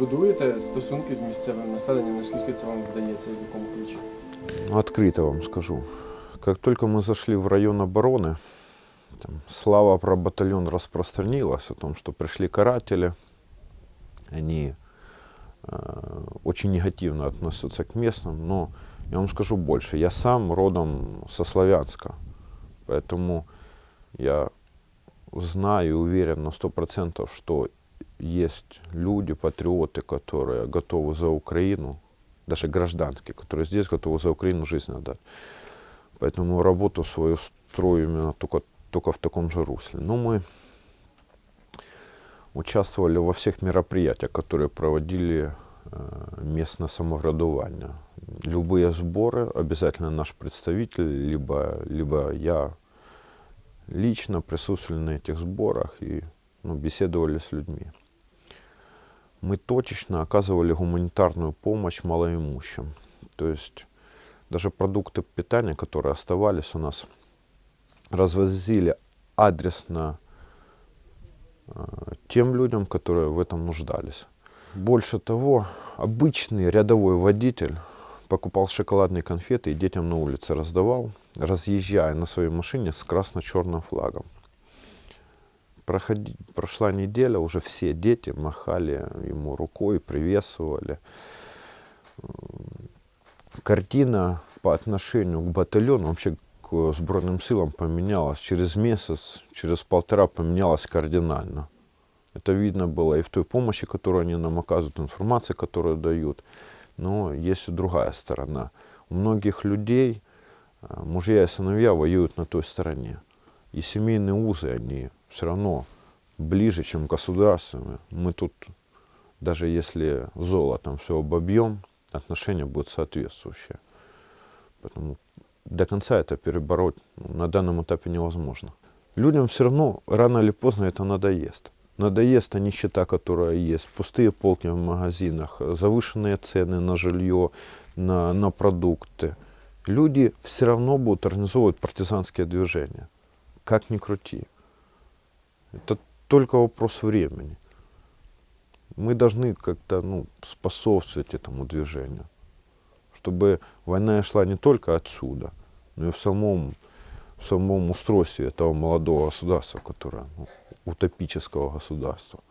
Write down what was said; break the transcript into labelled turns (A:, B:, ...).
A: будуєте стосунки з місцевим населенням, наскільки це вам вдається, в якому ключі?
B: Открыто вам скажу. Как только мы зашли в район обороны, там, слава про батальон распространилась о том, что пришли каратели. Они э, очень негативно относятся к местным, но я вам скажу больше. Я сам родом со Славянска, поэтому я знаю и уверен на сто процентов, что есть люди, патриоты, которые готовы за Украину, даже гражданские, которые здесь готовы за Украину жизнь отдать. Поэтому работу свою строю именно только, только в таком же русле. Но мы участвовали во всех мероприятиях, которые проводили э, местное самоврядование. Любые сборы, обязательно наш представитель, либо, либо я лично присутствовали на этих сборах и ну, беседовали с людьми. Мы точечно оказывали гуманитарную помощь малоимущим. То есть даже продукты питания, которые оставались у нас, развозили адресно э, тем людям, которые в этом нуждались. Больше того, обычный рядовой водитель покупал шоколадные конфеты и детям на улице раздавал, разъезжая на своей машине с красно-черным флагом. Проходи- прошла неделя, уже все дети махали ему рукой, приветствовали. М, Картина по отношению к батальону, вообще к сбройным силам поменялась. Через месяц, через полтора поменялась кардинально. Это видно было и в той помощи, которую они нам оказывают, информации, которую дают. Но есть и другая сторона. У многих людей э, мужья и сыновья воюют на той стороне. И семейные узы, они все равно ближе, чем государственные. Мы тут, даже если золотом все обобьем, отношения будут соответствующие. Поэтому до конца это перебороть ну, на данном этапе невозможно. Людям все равно рано или поздно это надоест. Надоест та нищета, которая есть, пустые полки в магазинах, завышенные цены на жилье, на, на продукты. Люди все равно будут организовывать партизанские движения. Как ни крути. Это только вопрос времени. Мы должны как-то ну, способствовать этому движению, чтобы война шла не только отсюда, но и в самом, в самом устройстве этого молодого государства, которое ну, утопического государства.